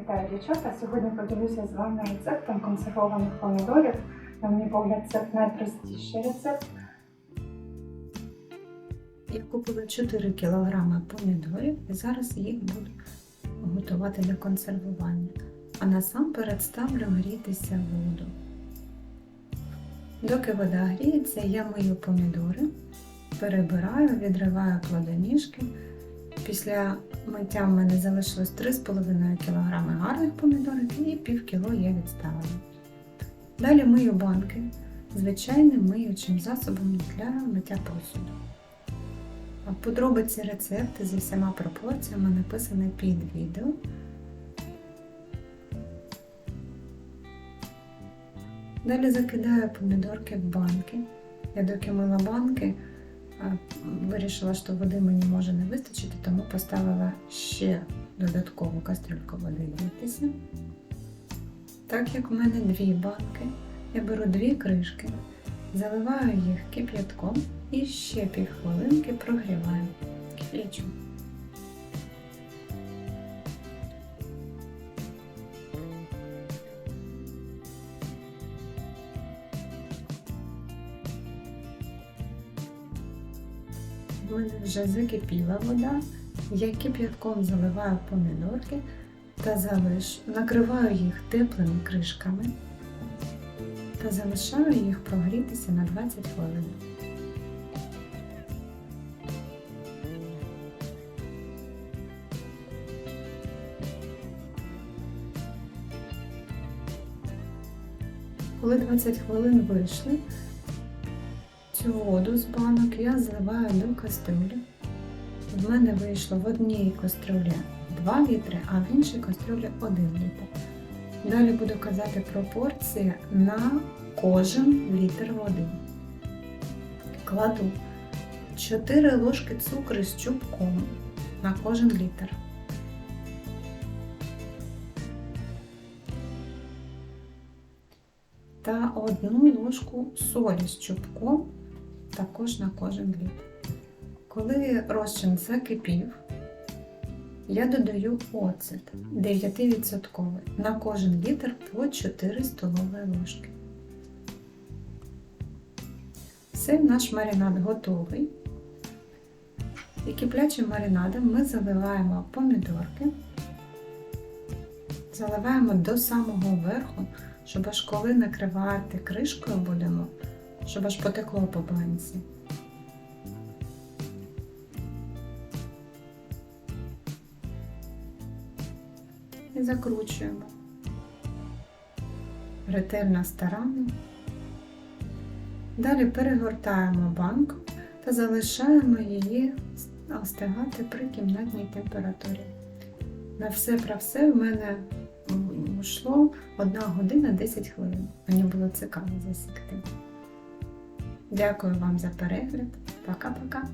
Вітаю, дівчата! Сьогодні поділюся з вами рецептом консервованих помідорів. На мій погляд, це найпростіший рецепт. Я купила 4 кг помідорів і зараз їх буду готувати для консервування. А насамперед ставлю грітися воду. Доки вода гріється, я мию помідори, перебираю, відриваю плодоніжки. Після миття в мене залишилось 3,5 кг гарних помідорів і пів кіло я відставила. Далі мию банки звичайним миючим засобом для миття посуду. Подробиці рецепту зі всіма пропорціями написані під відео. Далі закидаю помідорки в банки. Я доки мила банки, вирішила, що води мені може не вистачити, тому поставила ще додаткову кастрюльку води грітися. Так як в мене дві банки, я беру дві кришки, заливаю їх кип'ятком і ще півхвилинки прогріваю кип'ячу. В мене вже закипіла вода, я кип'ятком заливаю помідорки та залиш... накриваю їх теплими кришками та залишаю їх прогрітися на 20 хвилин. Коли 20 хвилин вийшли, цю воду з банок я зливаю до кастрюлі. В мене вийшло в одній кастрюлі 2 літри, а в іншій кастрюлі 1 літр. Далі буду казати пропорції на кожен літр води. Кладу 4 ложки цукру з чубком на кожен літр. Та одну ложку солі з чубком також на кожен літр. Коли розчин закипів, я додаю оцет 9% на кожен літр по 4 столові ложки. Все, наш маринад готовий. І киплячим маринадом ми заливаємо помідорки, заливаємо до самого верху, щоб аж коли накривати кришкою будемо, щоб аж потекло по банці. і закручуємо. Ретельно старанно. Далі перегортаємо банку та залишаємо її остигати при кімнатній температурі. На все про все в мене йшло 1 година 10 хвилин. Мені було цікаво засікти. Дякую вам за перегляд. Пока-пока!